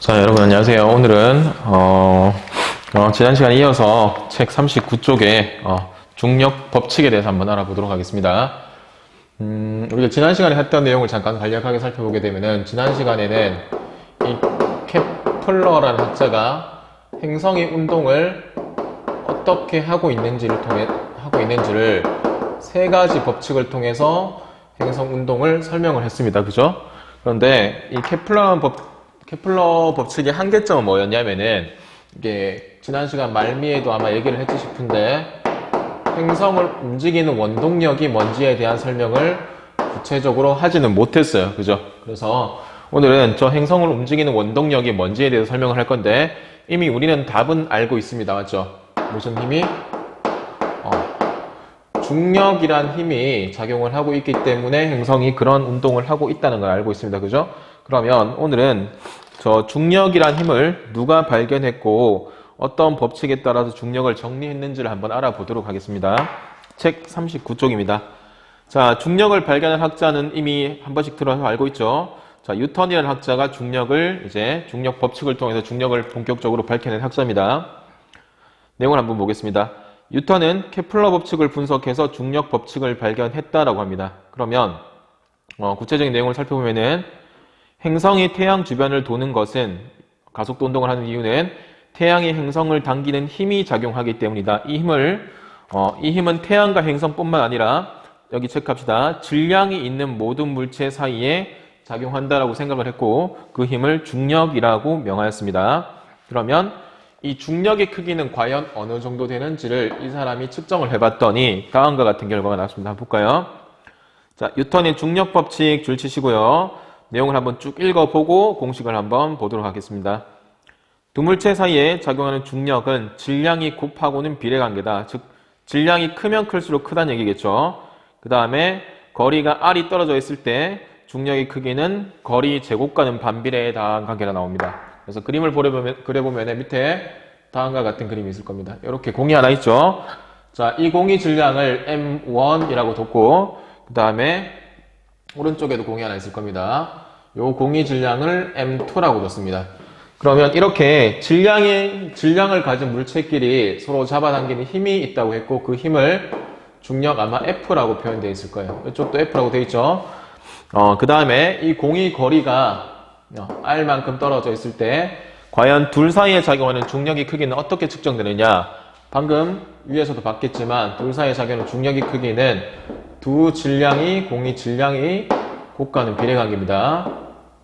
자, 여러분 안녕하세요. 오늘은 어, 어, 지난 시간에 이어서 책 39쪽의 어, 중력 법칙에 대해서 한번 알아보도록 하겠습니다. 음, 우리가 지난 시간에 했던 내용을 잠깐 간략하게 살펴보게 되면은 지난 시간에는 이 케플러라는 학자가 행성의 운동을 어떻게 하고 있는지를 통해 하고 있는지를 세 가지 법칙을 통해서 행성 운동을 설명을 했습니다. 그죠? 그런데 이 케플러 법 케플러 법칙의 한계점은 뭐였냐면은 이게 지난 시간 말미에도 아마 얘기를 했지 싶은데 행성을 움직이는 원동력이 뭔지에 대한 설명을 구체적으로 하지는 못했어요. 그죠? 그래서 오늘은 저 행성을 움직이는 원동력이 뭔지에 대해서 설명을 할 건데 이미 우리는 답은 알고 있습니다. 맞죠? 무슨 힘이? 어, 중력이란 힘이 작용을 하고 있기 때문에 행성이 그런 운동을 하고 있다는 걸 알고 있습니다. 그죠? 그러면 오늘은 저 중력이란 힘을 누가 발견했고 어떤 법칙에 따라서 중력을 정리했는지를 한번 알아보도록 하겠습니다. 책 39쪽입니다. 자, 중력을 발견한 학자는 이미 한 번씩 들어서 알고 있죠. 자, 유턴이라는 학자가 중력을 이제 중력 법칙을 통해서 중력을 본격적으로 밝혀낸 학자입니다. 내용을 한번 보겠습니다. 뉴턴은 케플러 법칙을 분석해서 중력 법칙을 발견했다라고 합니다. 그러면 어, 구체적인 내용을 살펴보면은 행성이 태양 주변을 도는 것은 가속도 운동을 하는 이유는 태양이 행성을 당기는 힘이 작용하기 때문이다. 이 힘을 어, 이 힘은 태양과 행성뿐만 아니라 여기 체크합시다. 질량이 있는 모든 물체 사이에 작용한다라고 생각을 했고 그 힘을 중력이라고 명하였습니다. 그러면 이 중력의 크기는 과연 어느 정도 되는지를 이 사람이 측정을 해봤더니 다음과 같은 결과가 나왔습니다. 한번 볼까요? 자, 뉴턴의 중력 법칙 줄 치시고요. 내용을 한번 쭉 읽어보고 공식을 한번 보도록 하겠습니다. 두 물체 사이에 작용하는 중력은 질량이 곱하고는 비례관계다. 즉, 질량이 크면 클수록 크다는 얘기겠죠. 그 다음에 거리가 r이 떨어져 있을 때 중력의 크기는 거리 제곱과는 반비례에 대한 관계가 나옵니다. 그래서 그림을 보려보면, 그려보면 밑에 다음과 같은 그림이 있을 겁니다. 이렇게 공이 하나 있죠. 자, 이 공이 질량을 M1이라고 뒀고, 그 다음에 오른쪽에도 공이 하나 있을 겁니다. 요 공이 질량을 M2라고 뒀습니다. 그러면 이렇게 질량의, 질량을 가진 물체끼리 서로 잡아당기는 힘이 있다고 했고, 그 힘을 중력 아마 F라고 표현되어 있을 거예요. 이쪽도 F라고 되어 있죠. 어, 그 다음에 이 공이 거리가 어, R만큼 떨어져 있을 때 과연 둘 사이에 작용하는 중력의 크기는 어떻게 측정되느냐 방금 위에서도 봤겠지만 둘 사이에 작용하는 중력의 크기는 두 질량이 공이 질량이 곱과는 비례관계입니다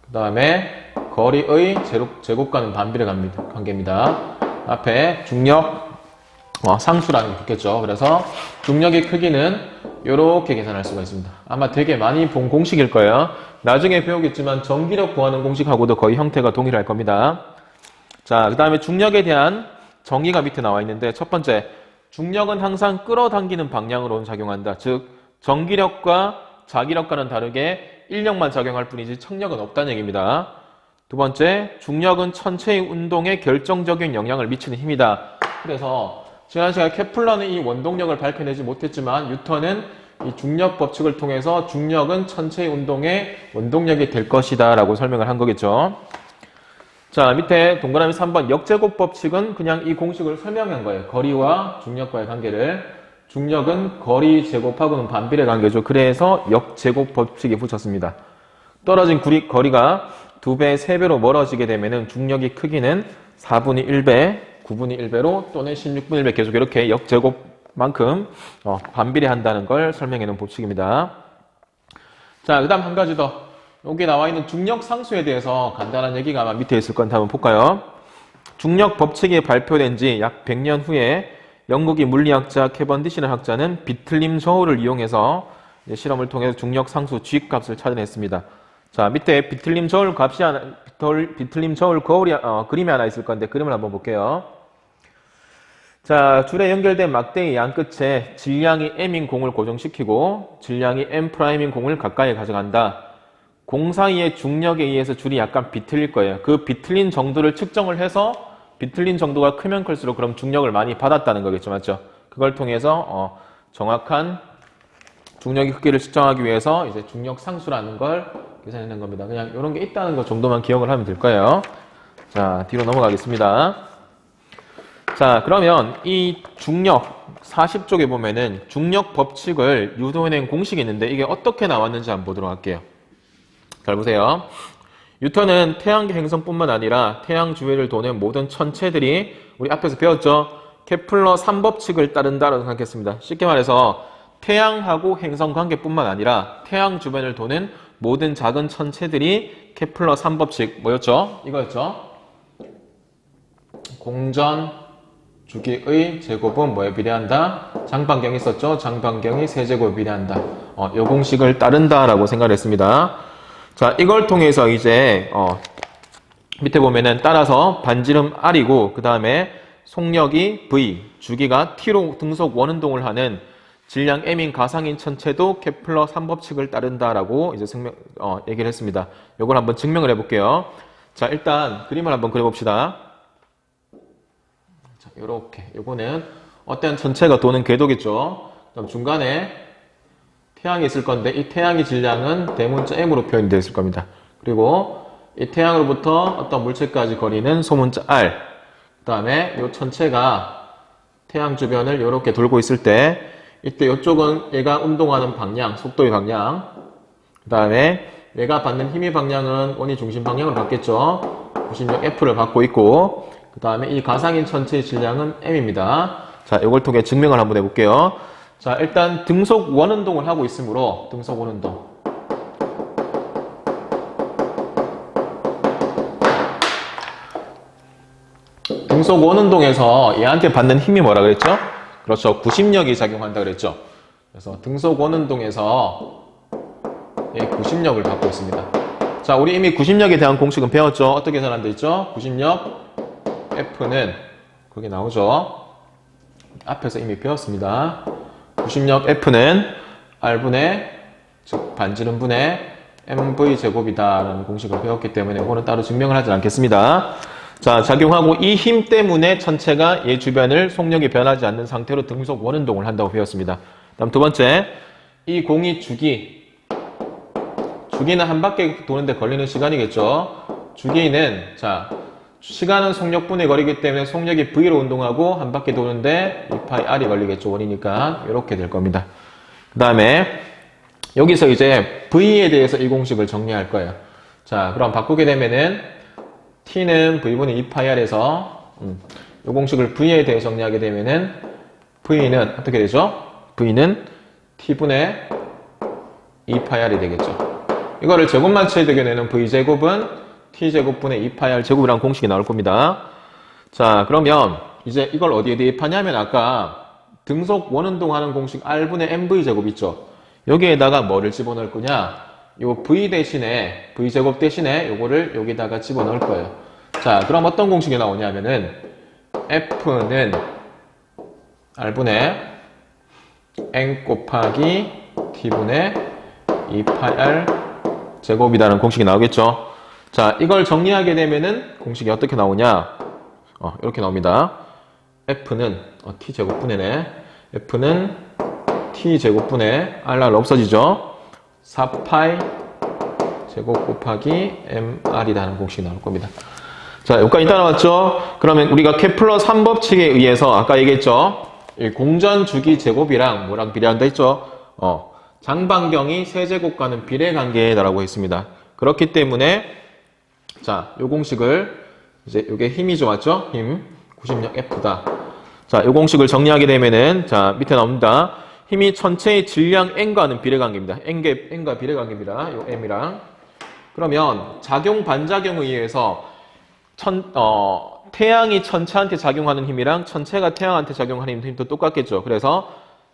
그 다음에 거리의 제곱, 제곱과는 반비례 관계입니다 앞에 중력 어, 상수라는 게 붙겠죠 그래서 중력의 크기는 이렇게 계산할 수가 있습니다. 아마 되게 많이 본 공식일 거예요. 나중에 배우겠지만 전기력 구하는 공식하고도 거의 형태가 동일할 겁니다. 자, 그 다음에 중력에 대한 정의가 밑에 나와 있는데 첫 번째, 중력은 항상 끌어당기는 방향으로 작용한다. 즉, 전기력과 자기력과는 다르게 인력만 작용할 뿐이지 청력은 없다는 얘기입니다. 두 번째, 중력은 천체의 운동에 결정적인 영향을 미치는 힘이다. 그래서 지난 시간에 케플러는 이 원동력을 밝혀내지 못했지만 뉴턴은 이 중력 법칙을 통해서 중력은 천체의 운동의 원동력이 될 것이다 라고 설명을 한 거겠죠. 자 밑에 동그라미 3번 역제곱 법칙은 그냥 이 공식을 설명한 거예요. 거리와 중력과의 관계를 중력은 거리 제곱하고는 반비례 관계죠. 그래서 역제곱 법칙이 붙였습니다. 떨어진 구리, 거리가 2배, 3배로 멀어지게 되면 중력의 크기는 4분의 1배, 9분의 1배로 또는 16분의 1배 계속 이렇게 역제곱만큼 어, 반비례한다는 걸 설명해 놓은 법칙입니다. 자, 그 다음 한 가지 더. 여기 나와 있는 중력 상수에 대해서 간단한 얘기가 아마 밑에 있을 건데 한번 볼까요? 중력 법칙이 발표된 지 약 100년 후에 영국의 물리학자 캐번디시는 학자는 비틀림 저울을 이용해서 실험을 통해서 중력 상수 G 값을 찾아냈습니다. 자, 밑에 비틀림 저울 값이 하나, 비틀림 저울 거울이, 어, 그림이 하나 있을 건데 그림을 한번 볼게요. 자, 줄에 연결된 막대의 양 끝에 질량이 m인 공을 고정시키고 질량이 m'인 공을 가까이 가져간다. 공 사이의 중력에 의해서 줄이 약간 비틀릴 거예요. 그 비틀린 정도를 측정을 해서 비틀린 정도가 크면 클수록 그럼 중력을 많이 받았다는 거겠죠. 맞죠? 그걸 통해서 어, 정확한 중력의 크기를 측정하기 위해서 이제 중력 상수라는 걸 계산해낸 겁니다. 그냥 이런 게 있다는 것 정도만 기억을 하면 될 거예요. 자, 뒤로 넘어가겠습니다. 자, 그러면 이 중력 40쪽에 보면은 중력 법칙을 유도해낸 공식이 있는데 이게 어떻게 나왔는지 한번 보도록 할게요. 잘 보세요. 뉴턴은 태양계 행성뿐만 아니라 태양 주위를 도는 모든 천체들이 우리 앞에서 배웠죠. 케플러 3법칙을 따른다라고 생각했습니다. 쉽게 말해서 태양하고 행성 관계뿐만 아니라 태양 주변을 도는 모든 작은 천체들이 케플러 3법칙 뭐였죠? 이거였죠. 공전 주기의 제곱은 뭐에 비례한다? 장반경이 있었죠? 장반경이 세제곱에 비례한다. 어, 요 공식을 따른다라고 생각을 했습니다. 자, 이걸 통해서 이제 어, 밑에 보면은 따라서 반지름 R이고 그 다음에 속력이 V, 주기가 T로 등속 원운동을 하는 질량 M인 가상인 천체도 케플러 3법칙을 따른다라고 이제 증명, 어, 얘기를 했습니다. 이걸 한번 증명을 해볼게요. 자, 일단 그림을 한번 그려봅시다. 자, 요렇게. 요거는 어떤 천체가 도는 궤도겠죠. 그다음 중간에 태양이 있을 건데 이 태양의 질량은 대문자 m으로 표현이 되어 있을 겁니다. 그리고 이 태양으로부터 어떤 물체까지 거리는 소문자 r. 그 다음에 이 천체가 태양 주변을 이렇게 돌고 있을 때 이때 이쪽은 얘가 운동하는 방향, 속도의 방향. 그 다음에 얘가 받는 힘의 방향은 원이 중심 방향으로 받겠죠. 구심력 F를 받고 있고 그 다음에 이 가상인 천체의 질량은 m입니다. 자, 이걸 통해 증명을 한번 해볼게요. 자, 일단 등속 원운동을 하고 있으므로 등속 원운동. 등속 원운동에서 얘한테 받는 힘이 뭐라 그랬죠? 그렇죠. 구심력이 작용한다 그랬죠. 그래서 등속 원운동에서 얘 구심력을 받고 있습니다. 자, 우리 이미 구심력에 대한 공식은 배웠죠? 어떻게 계산한다 있죠? 구심력 F는 거기 나오죠? 앞에서 이미 배웠습니다. 구심력 F는 R분의 즉 반지름분의 mv 제곱이다라는 공식을 배웠기 때문에 이거는 따로 증명을 하지 않겠습니다. 자, 작용하고 이 힘 때문에 천체가 얘 주변을 속력이 변하지 않는 상태로 등속 원운동을 한다고 배웠습니다. 다음 두 번째, 이 공이 주기. 주기는 한 바퀴 도는데 걸리는 시간이겠죠. 주기는 자, 시간은 속력분의 거리기 때문에 속력이 V로 운동하고 한 바퀴 도는데 2파이 R이 걸리겠죠. 원이니까 이렇게 될 겁니다. 그 다음에 여기서 이제 V에 대해서 이 공식을 정리할 거예요. 자, 그럼 바꾸게 되면은 T는 V분의 2파이R에서 음, 이 공식을 V에 대해 정리하게 되면은 V는 어떻게 되죠? V는 T분의 2파이R이 되겠죠. 이거를 제곱만 채되게 되는 V제곱은 T제곱분의 2파이R 제곱이라는 공식이 나올 겁니다. 자, 그러면 이제 이걸 어디에 대입하냐면 아까 등속 원운동 하는 공식 R분의 MV제곱 있죠? 여기에다가 뭐를 집어넣을 거냐? 요 V 대신에, V제곱 대신에 요거를 여기다가 집어넣을 거예요. 자, 그럼 어떤 공식이 나오냐면은 F는 R분의 N 곱하기 T분의 2파R 제곱이라는 공식이 나오겠죠. 자, 이걸 정리하게 되면은 공식이 어떻게 나오냐? 어, 이렇게 나옵니다. F는 어, T 제곱분해네. F는 T 제곱분의 R날 없어지죠. 4파이 제곱 곱하기 MR이라는 공식이 나올 겁니다. 자, 여기까지 따라왔죠? 그러면 우리가 케플러 3법칙에 의해서 아까 얘기했죠? 이 공전 주기 제곱이랑 뭐랑 비례한다 했죠? 어, 장반경이 세제곱과는 비례 관계다라고 했습니다. 그렇기 때문에 자, 요 공식을 이제 요게 힘이 좋았죠? 힘 90력 F다. 자, 요 공식을 정리하게 되면은 자, 밑에 나옵니다. 힘이 천체의 질량 n과는 비례 관계입니다. n과, n과 비례 관계입니다. 요 m이랑. 그러면 작용 반작용에 의해서 천, 어, 태양이 천체한테 작용하는 힘이랑 천체가 태양한테 작용하는 힘도 똑같겠죠. 그래서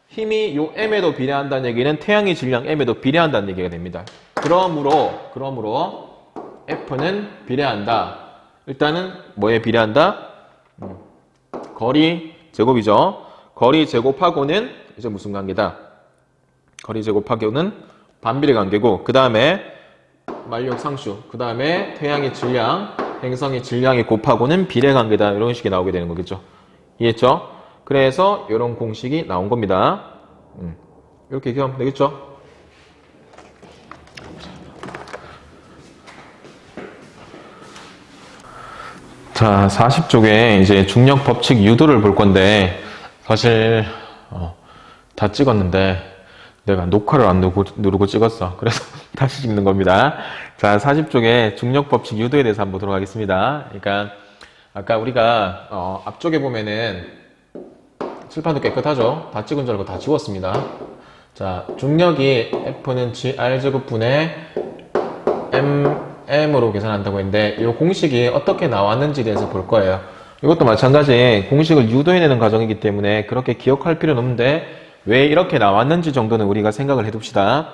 힘이 요 m에도 비례한다는 얘기는 태양의 질량 m에도 비례한다는 얘기가 됩니다. 그러므로 그러므로 F는 비례한다. 일단은 뭐에 비례한다? 음, 거리 제곱이죠. 거리 제곱하고는 이제 무슨 관계다? 거리 제곱하고는 반비례 관계고 그 다음에 만력 상수, 그 다음에 태양의 질량, 행성의 질량이 곱하고는 비례 관계다. 이런 식이 나오게 되는 거겠죠. 이해했죠? 그래서 이런 공식이 나온 겁니다. 음, 이렇게 기억하면 되겠죠? 자, 40쪽에 이제 중력 법칙 유도를 볼 건데, 사실, 어, 다 찍었는데, 내가 녹화를 안 누르고, 누르고 찍었어. 그래서 다시 찍는 겁니다. 자, 40쪽에 중력 법칙 유도에 대해서 한번 보도록 하겠습니다. 그러니까, 아까 우리가, 어, 앞쪽에 보면은, 칠판도 깨끗하죠? 다 찍은 줄 알고 다 지웠습니다. 자, 중력이 F는 GR제곱분의 M, M으로 계산한다고 했는데, 이 공식이 어떻게 나왔는지에 대해서 볼 거예요. 이것도 마찬가지 공식을 유도해내는 과정이기 때문에 그렇게 기억할 필요는 없는데, 왜 이렇게 나왔는지 정도는 우리가 생각을 해둡시다.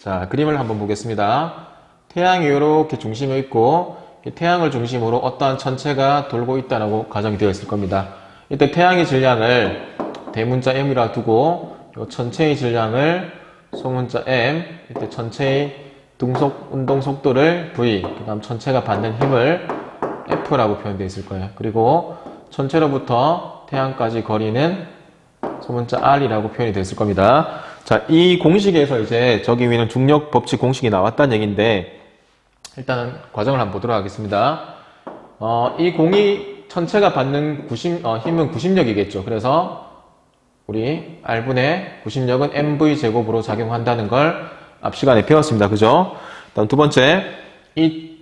자, 그림을 한번 보겠습니다. 태양이 이렇게 중심에 있고, 이 태양을 중심으로 어떠한 천체가 돌고 있다라고 가정이 되어 있을 겁니다. 이때 태양의 질량을 대문자 m이라 두고, 이 천체의 질량을 소문자 m, 이때 천체의 등속 운동 속도를 v, 그 다음 천체가 받는 힘을 f라고 표현되어 있을 거예요. 그리고 천체로부터 태양까지 거리는 소문자 r이라고 표현이 있을 겁니다. 자, 이 공식에서 이제 저기 위는 중력 법칙 공식이 나왔다는 얘기인데, 일단은 과정을 한번 보도록 하겠습니다. 어, 이 공이 천체가 받는 구심, 어, 힘은 구심력이겠죠. 그래서 우리 R분의 구심력은 mv 제곱으로 작용한다는 걸 앞 시간에 배웠습니다. 그죠? 다음 두 번째, 이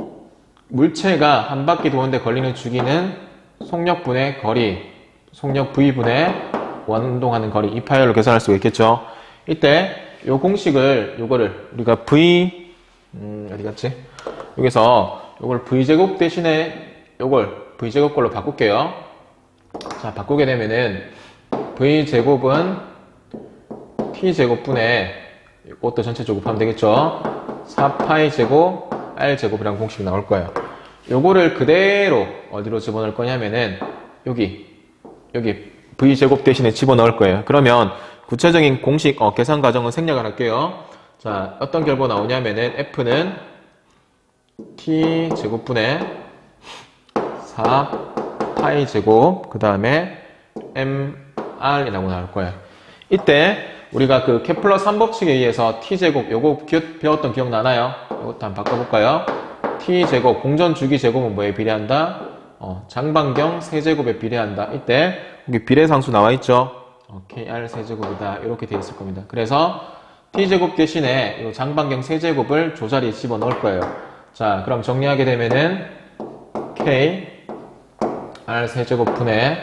물체가 한 바퀴 도는데 걸리는 주기는 속력분의 거리, 속력 v분의 원운동하는 거리, 이 파열로 계산할 수가 있겠죠. 이때 요 공식을 요거를 우리가 v 음, 어디 갔지? 여기서 요걸 v제곱 대신에 요걸 v제곱 걸로 바꿀게요. 자, 바꾸게 되면은 v제곱은 t제곱분의 이것도 전체 제곱하면 되겠죠. 4파이 제곱 r 제곱이라는 공식이 나올 거예요. 요거를 그대로 어디로 집어넣을 거냐면은 여기 여기 v 제곱 대신에 집어넣을 거예요. 그러면 구체적인 공식 어, 계산 과정은 생략을 할게요. 자, 어떤 결과 나오냐면은 f는 t 제곱분의 4 파이 제곱 그 다음에 mr이라고 나올 거예요. 이때 우리가 그 케플러 3법칙에 의해서 t제곱 요거 기- 배웠던 기억 나나요? 이것도 한번 바꿔볼까요? t제곱 공전 주기 제곱은 뭐에 비례한다? 어, 장반경 세제곱에 비례한다. 이때 여기 비례상수 나와 있죠? 어, kr 세제곱이다. 이렇게 되어 있을 겁니다. 그래서 t제곱 대신에 이 장반경 세제곱을 조자리에 집어넣을 거예요. 자, 그럼 정리하게 되면은 k r 세제곱분의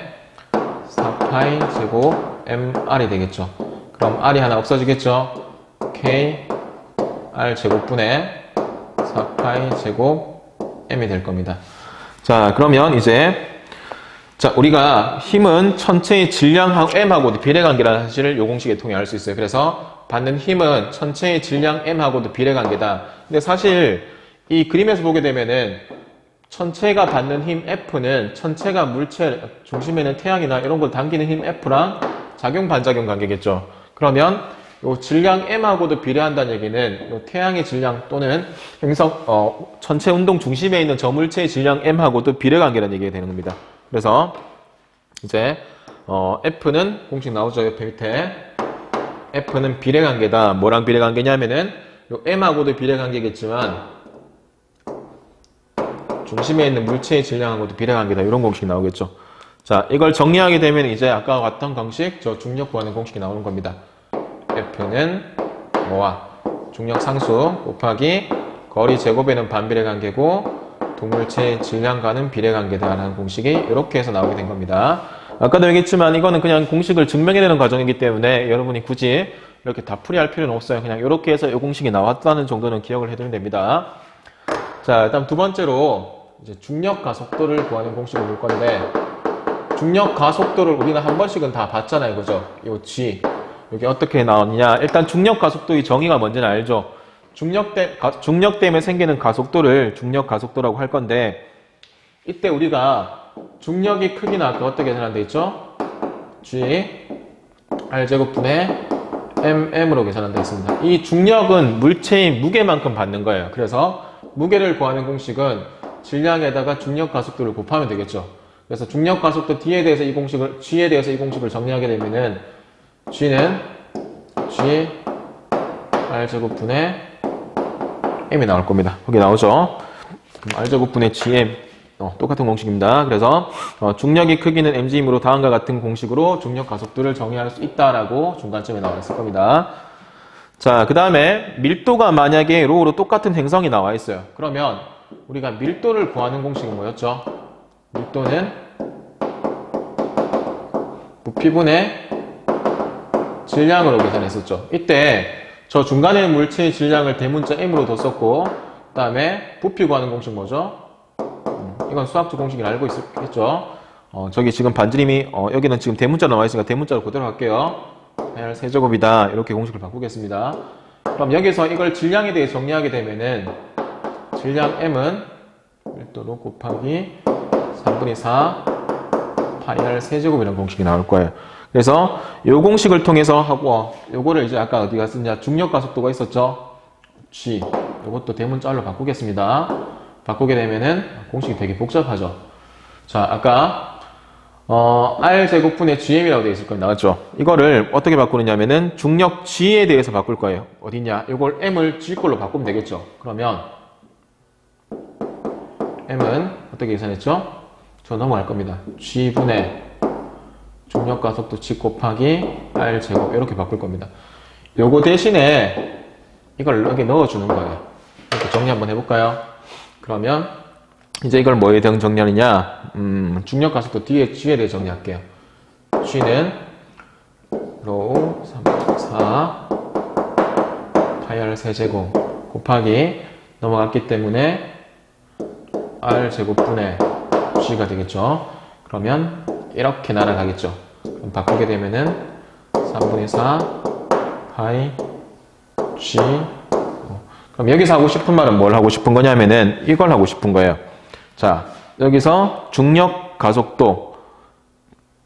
4파이 제곱 mr이 되겠죠. 그럼 r이 하나 없어지겠죠. k r 제곱분의 4파이 제곱 m이 될 겁니다. 자, 그러면 이제 자, 우리가 힘은 천체의 질량하고 m하고도 비례관계라는 사실을 요 공식에 통해 알 수 있어요. 그래서 받는 힘은 천체의 질량 m하고도 비례관계다. 근데 사실 이 그림에서 보게 되면은 천체가 받는 힘 F는 천체가 물체 중심에는 태양이나 이런 걸 당기는 힘 F랑 작용 반작용 관계겠죠. 그러면 요 질량 m하고도 비례한다는 얘기는 요 태양의 질량 또는 행성 어, 천체 운동 중심에 있는 저 물체의 질량 m하고도 비례 관계라는 얘기가 되는 겁니다. 그래서 이제 어, F는 공식 나오죠 옆에 밑에 F는 비례 관계다. 뭐랑 비례 관계냐면은 요 m하고도 비례 관계겠지만 중심에 있는 물체의 질량하고도 비례관계다 이런 공식이 나오겠죠. 자, 이걸 정리하게 되면 이제 아까 봤던 공식, 저 중력 구하는 공식이 나오는 겁니다. F는 뭐와 중력 상수 곱하기 거리 제곱에는 반비례 관계고 동물체의 질량과는 비례 관계다라는 공식이 이렇게 해서 나오게 된 겁니다. 아까도 얘기했지만 이거는 그냥 공식을 증명해내는 과정이기 때문에 여러분이 굳이 이렇게 다 풀이할 필요는 없어요. 그냥 이렇게 해서 이 공식이 나왔다는 정도는 기억을 해두면 됩니다. 자, 일단 두 번째로 이제 중력 가속도를 구하는 공식을 볼 건데 중력 가속도를 우리가 한 번씩은 다 봤잖아요. 그죠? 요 G. 여기 어떻게 나오느냐? 일단 중력 가속도의 정의가 뭔지는 알죠? 중력 때, 가- 중력 때문에 생기는 가속도를 중력 가속도라고 할 건데 이때 우리가 중력이 크기나 아까 어떻게 계산한데 있죠? G R제곱분의 mm으로 계산한다 했습니다. 이 중력은 물체의 무게만큼 받는 거예요. 그래서 무게를 구하는 공식은 질량에다가 중력 가속도를 곱하면 되겠죠. 그래서 중력 가속도 D에 대해서 이 공식을 G에 대해서 이 공식을 정리하게 되면은 G는 G R제곱 분의 M이 나올 겁니다. 거기 나오죠. 그럼 R제곱 분의 GM 어, 똑같은 공식입니다. 그래서 어, 중력의 크기는 mg이므로 다음과 같은 공식으로 중력 가속도를 정의할 수 있다라고 중간점에 나와 있을 겁니다. 자, 그 다음에 밀도가 만약에 로우로 똑같은 행성이 나와 있어요. 그러면 우리가 밀도를 구하는 공식이 뭐였죠? 밀도는 부피분의 질량으로 계산했었죠. 이때 저 중간에 물체의 질량을 대문자 m으로 뒀었고 그 다음에 부피 구하는 공식 뭐죠? 음, 이건 수학적 공식을 알고 있겠죠. 어, 저기 지금 반지름이 어, 여기는 지금 대문자 나와 있으니까 대문자로 그대로 할게요. r 세제곱이다 이렇게 공식을 바꾸겠습니다. 그럼 여기서 이걸 질량에 대해 정리하게 되면은 질량 m은 밀도로 곱하기 3분의 4 파이 r 세제곱이라는 공식이 나올 거예요. 그래서 이 공식을 통해서 하고 어, 요거를 이제 아까 어디 갔었냐 중력 가속도가 있었죠. g 이것도 대문자로 바꾸겠습니다. 바꾸게 되면은 공식이 되게 복잡하죠. 자 아까 어, r 제곱분의 gm이라고 되어 있을 거예요. 나왔죠? 이거를 어떻게 바꾸느냐면은 중력 g에 대해서 바꿀 거예요. 어디냐? 이걸 m을 g 걸로 바꾸면 되겠죠. 그러면 m은 어떻게 계산했죠? 저 넘어갈 겁니다. g분의 중력 가속도 g 곱하기 r 제곱 이렇게 바꿀 겁니다. 요거 대신에 이걸 여기 넣어주는 거예요. 이렇게 정리 한번 해볼까요? 그러면 이제 이걸 뭐에 대해 정리하느냐? 음, 중력 가속도 뒤에 g에 대해 정리할게요. g는 로우 3.4 파이 r 세제곱 곱하기 넘어갔기 때문에 r 제곱분의 g가 되겠죠. 그러면 이렇게 날아가겠죠. 그럼 바꾸게 되면은 3분의 4 파이 g 어, 그럼 여기서 하고 싶은 말은 뭘 하고 싶은 거냐면은 이걸 하고 싶은 거예요. 자, 여기서 중력 가속도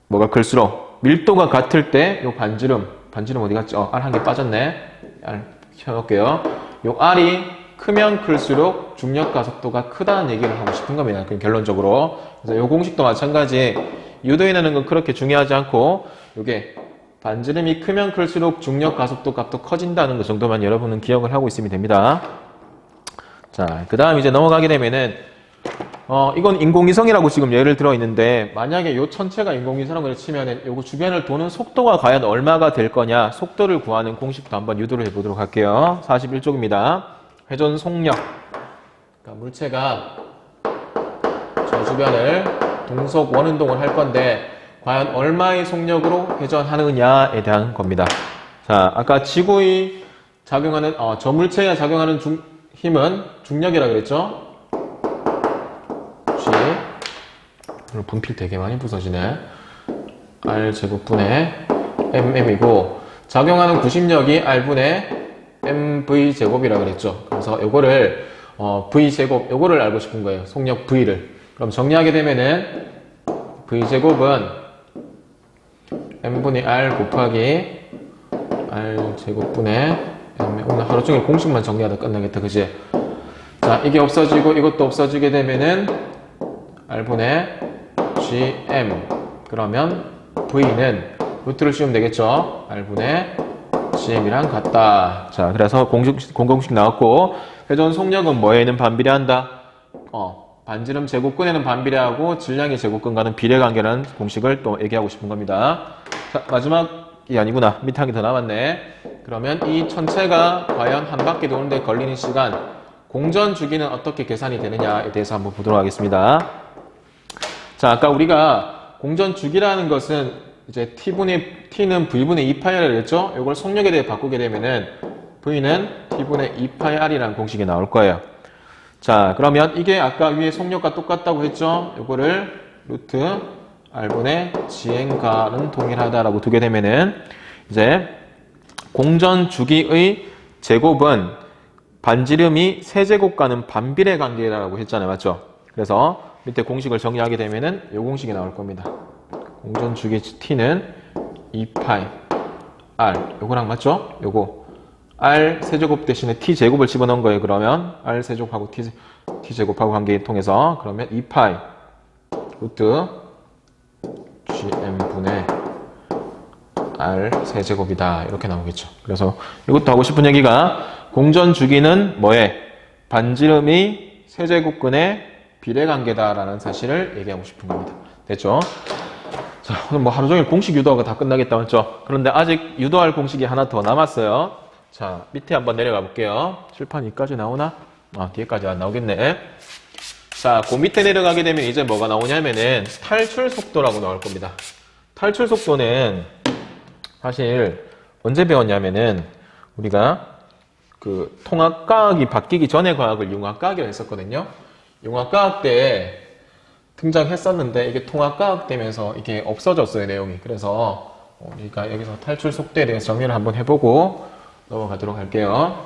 뭐가 클수록 밀도가 같을 때 요 반지름 반지름 어디 갔죠? 어, R 한 개 빠졌네. R 켜놓을게요. 요 R이 크면 클수록 중력 가속도가 크다는 얘기를 하고 싶은 겁니다. 그 결론적으로. 그래서 요 공식도 마찬가지. 유도인하는 건 그렇게 중요하지 않고 요게 반지름이 크면 클수록 중력 가속도 값도 커진다는 것 정도만 여러분은 기억을 하고 있으면 됩니다. 자, 그 다음 이제 넘어가게 되면은 어, 이건 인공위성이라고 지금 예를 들어 있는데, 만약에 요 전체가 인공위성이라고 치면은 요거 주변을 도는 속도가 과연 얼마가 될 거냐, 속도를 구하는 공식부터 한번 유도를 해보도록 할게요. 41쪽입니다. 회전 속력. 그러니까 물체가 저 주변을 동속 원운동을 할 건데, 과연 얼마의 속력으로 회전하느냐에 대한 겁니다. 자, 아까 지구의 작용하는, 어, 저 물체가 작용하는 중, 힘은 중력이라 그랬죠? 오늘 분필 되게 많이 부서지네 R 제곱분의 mm이고 작용하는 구심력이 R분의 mv 제곱이라 그랬죠. 그래서 요거를 어, v 제곱 요거를 알고 싶은 거예요. 속력 v를. 그럼 정리하게 되면은 v 제곱은 m분의 r 곱하기 r 제곱분의 오늘 하루 종일 공식만 정리하다 끝나겠다. 그지? 자 이게 없어지고 이것도 없어지게 되면은 r분의 gm 그러면 v는 루트를 씌우면 되겠죠? R분의 gm이랑 같다. 자 그래서 공식, 공공식 나왔고 회전 속력은 뭐에는 반비례한다? 어 반지름 제곱근에는 반비례하고 질량의 제곱근과는 비례관계라는 공식을 또 얘기하고 싶은 겁니다. 자 마지막이 아니구나. 밑에 한개더 남았네. 그러면 이 전체가 과연 한 바퀴 도는데 걸리는 시간 공전 주기는 어떻게 계산이 되느냐에 대해서 한번 보도록 하겠습니다. 자, 아까 우리가 공전 주기라는 것은 이제 t분의 t는 v분의 2파이를 그랬죠? 이걸 속력에 대해 바꾸게 되면은 v는 t분의 2파이r이라는 공식이 나올 거예요. 자, 그러면 이게 아까 위에 속력과 똑같다고 했죠? 이거를 루트 r분의 gn과는 동일하다라고 두게 되면은 이제 공전 주기의 제곱은 반지름이 세제곱과는 반비례 관계라고 했잖아요. 맞죠? 그래서 밑에 공식을 정리하게 되면은 이 공식이 나올 겁니다. 공전 주기 t는 2파이 r 요거랑 맞죠? 요거 r 세제곱 대신에 t 제곱을 집어넣은 거예요. 그러면 r 세제곱하고 t, t 제곱하고 관계 통해서 그러면 2파이 루트 gm분의 r 세제곱이다 이렇게 나오겠죠. 그래서 이것도 하고 싶은 얘기가 공전 주기는 뭐에 반지름이 세제곱근의 비례관계다라는 사실을 얘기하고 싶은 겁니다. 됐죠? 뭐 하루 종일 공식 유도하고 다 끝나겠다, 맞죠? 그런데 아직 유도할 공식이 하나 더 남았어요. 자, 밑에 한번 내려가 볼게요. 칠판 이까지 나오나? 아, 뒤에까지 안 나오겠네. 자, 그 밑에 내려가게 되면 이제 뭐가 나오냐면은 탈출 속도라고 나올 겁니다. 탈출 속도는 사실 언제 배웠냐면은 우리가 그 통합과학이 바뀌기 전에 과학을 융합과학이라고 했었거든요. 융합과학 때 등장했었는데 이게 통합과학 되면서 이게 없어졌어요 내용이. 그래서 우리가 여기서 탈출 속도에 대해서 정리를 한번 해보고 넘어가도록 할게요.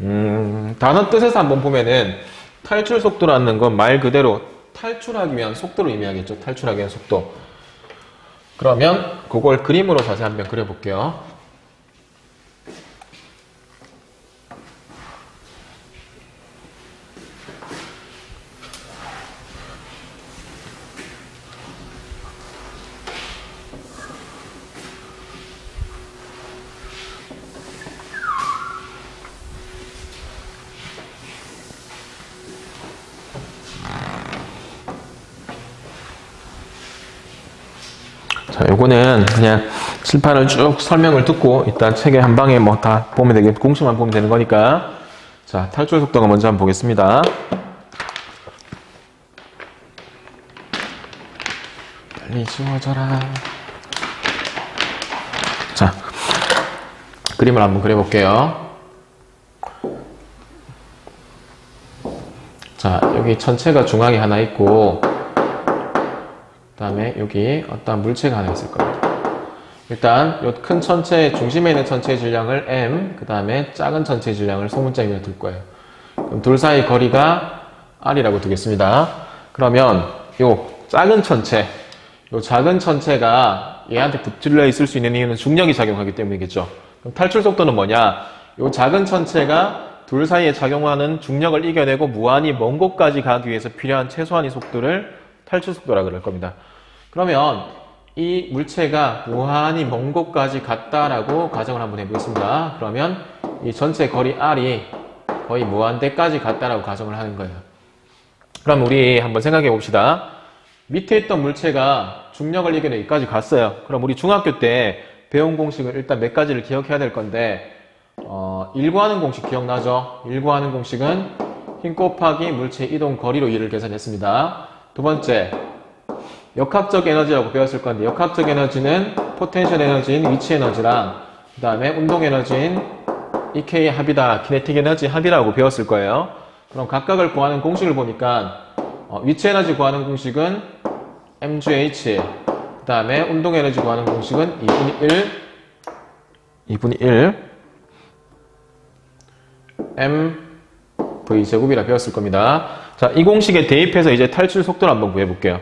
음, 단어 뜻에서 한번 보면은 탈출 속도라는 건 말 그대로 탈출하기 위한 속도를 의미하겠죠. 탈출하기 위한 속도. 그러면 그걸 그림으로 자세히 한번 그려볼게요. 요거는 그냥 칠판을 쭉 설명을 듣고 일단 책에 한 방에 뭐 다 보면 되겠, 공식만 보면 되는 거니까. 자, 탈출 속도가 먼저 한번 보겠습니다. 빨리 지워져라. 자, 그림을 한번 그려볼게요. 자, 여기 천체가 중앙에 하나 있고, 그 다음에 여기 어떤 물체가 하나 있을 겁니다. 일단 이 큰 천체 중심에 있는 천체의 질량을 m, 그 다음에 작은 천체의 질량을 소문자임에 둘 거예요. 그럼 둘 사이 거리가 r이라고 두겠습니다. 그러면 이 작은 천체, 이 작은 천체가 얘한테 붙들려 있을 수 있는 이유는 중력이 작용하기 때문이겠죠. 그럼 탈출 속도는 뭐냐? 이 작은 천체가 둘 사이에 작용하는 중력을 이겨내고 무한히 먼 곳까지 가기 위해서 필요한 최소한의 속도를 탈출 속도라 그럴 겁니다. 그러면 이 물체가 무한히 먼 곳까지 갔다라고 가정을 한번 해보겠습니다. 그러면 이 전체 거리 r이 거의 무한대까지 갔다라고 가정을 하는 거예요. 그럼 우리 한번 생각해 봅시다. 밑에 있던 물체가 중력을 이겨내 여기까지 갔어요. 그럼 우리 중학교 때 배운 공식을 일단 몇 가지를 기억해야 될 건데 어, 일구하는 공식 기억나죠? 일구하는 공식은 힘 곱하기 물체 이동 거리로 이를 계산했습니다. 두 번째, 역학적 에너지라고 배웠을 건데 역학적 에너지는 포텐셜 에너지인 위치 에너지랑 그 다음에 운동 에너지인 EK 합이다, 키네틱 에너지 합이라고 배웠을 거예요. 그럼 각각을 구하는 공식을 보니까 어, 위치 에너지 구하는 공식은 mgh 그 다음에 운동 에너지 구하는 공식은 2분의 1 2분의 1 m v제곱이라 배웠을 겁니다. 자, 이 공식에 대입해서 이제 탈출 속도를 한번 구해 볼게요.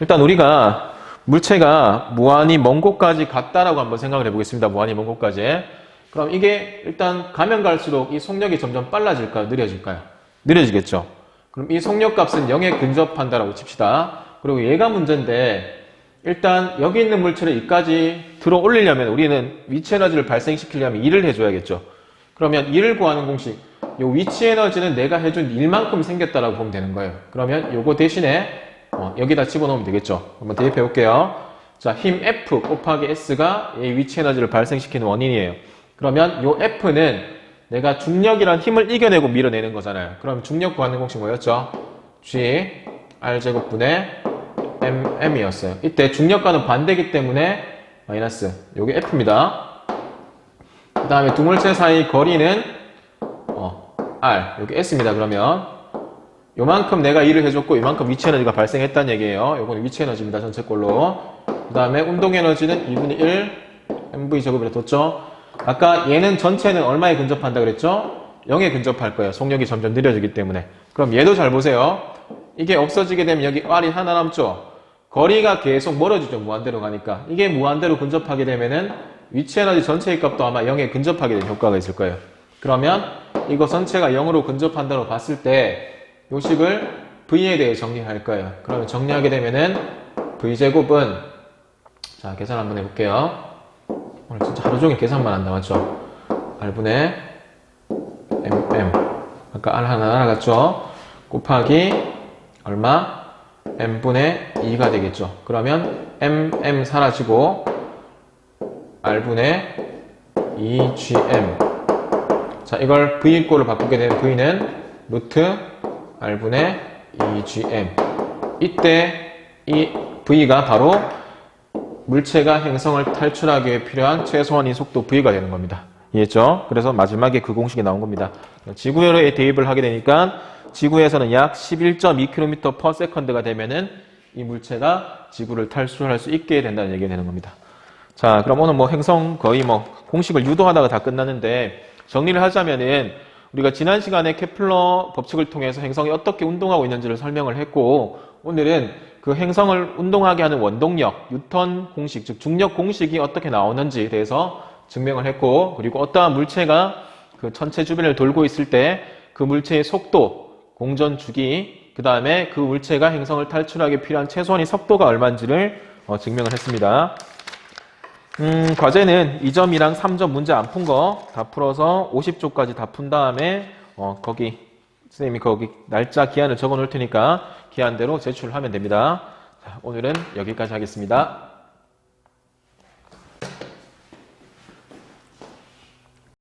일단 우리가 물체가 무한히 먼 곳까지 갔다라고 한번 생각을 해보겠습니다. 무한히 먼 곳까지. 그럼 이게 일단 가면 갈수록 이 속력이 점점 빨라질까요? 느려질까요? 느려지겠죠. 그럼 이 속력 값은 0에 근접한다라고 칩시다. 그리고 얘가 문제인데 일단 여기 있는 물체를 여기까지 들어 올리려면 우리는 위치 에너지를 발생시키려면 2를 해줘야겠죠. 그러면 2를 구하는 공식 요 위치 에너지는 내가 해준 일만큼 생겼다라고 보면 되는 거예요. 그러면 요거 대신에 어, 여기다 집어넣으면 되겠죠. 한번 대입해 볼게요. 자, 힘 F 곱하기 S가 이 위치 에너지를 발생시키는 원인이에요. 그러면 요 F는 내가 중력이란 힘을 이겨내고 밀어내는 거잖아요. 그럼 중력 구하는 공식 뭐였죠? G R제곱분의 MM이었어요. 이때 중력과는 반대기 때문에 마이너스. 요게 F입니다. 그 다음에 두 물체 사이 거리는 어, R, 여기 S입니다. 그러면 요만큼 내가 일을 해줬고 요만큼 위치 에너지가 발생했다는 얘기예요. 요건 위치 에너지입니다. 전체 걸로. 그 다음에 운동 에너지는 2분의 1 MV 제곱이라 뒀죠. 아까 얘는 전체는 얼마에 근접한다 그랬죠? 0에 근접할 거예요. 속력이 점점 느려지기 때문에. 그럼 얘도 잘 보세요. 이게 없어지게 되면 여기 R이 하나 남죠? 거리가 계속 멀어지죠. 무한대로 가니까. 이게 무한대로 근접하게 되면은 위치 에너지 전체의 값도 아마 0에 근접하게 되는 효과가 있을 거예요. 그러면 이거 전체가 0으로 근접한다고 봤을 때 요식을 V에 대해 정리할 거예요. 그러면 정리하게 되면은 V제곱은 자 계산 한번 해볼게요. 오늘 진짜 하루 종일 계산만 한다 맞죠? R분의 MM 아까 R 하나 날아갔죠? 곱하기 얼마? m분의 2가 되겠죠. 그러면 m, m 사라지고 r분의 2gm. 자, 이걸 v 꼴로 바꾸게 되면 v는 루트 r분의 2gm. 이때 이 v가 바로 물체가 행성을 탈출하기 위해 필요한 최소한의 속도 v가 되는 겁니다. 이해했죠? 그래서 마지막에 그 공식이 나온 겁니다. 지구열에 대입을 하게 되니까 지구에서는 약 11.2km per second가 되면은 이 물체가 지구를 탈출할 수 있게 된다는 얘기가 되는 겁니다. 자, 그럼 오늘 뭐 행성 거의 뭐 공식을 유도하다가 다 끝났는데 정리를 하자면은 우리가 지난 시간에 케플러 법칙을 통해서 행성이 어떻게 운동하고 있는지를 설명을 했고 오늘은 그 행성을 운동하게 하는 원동력, 뉴턴 공식, 즉 중력 공식이 어떻게 나오는지에 대해서 증명을 했고 그리고 어떠한 물체가 그 천체 주변을 돌고 있을 때 그 물체의 속도, 공전 주기, 그 다음에 그 물체가 행성을 탈출하기 필요한 최소한의 속도가 얼마인지를 어, 증명을 했습니다. 음, 과제는 2점이랑 3점 문제 안 푼 거 다 풀어서 50조까지 다 푼 다음에 어, 거기 선생님이 거기 날짜 기한을 적어 놓을 테니까 기한대로 제출하면 됩니다. 자, 오늘은 여기까지 하겠습니다.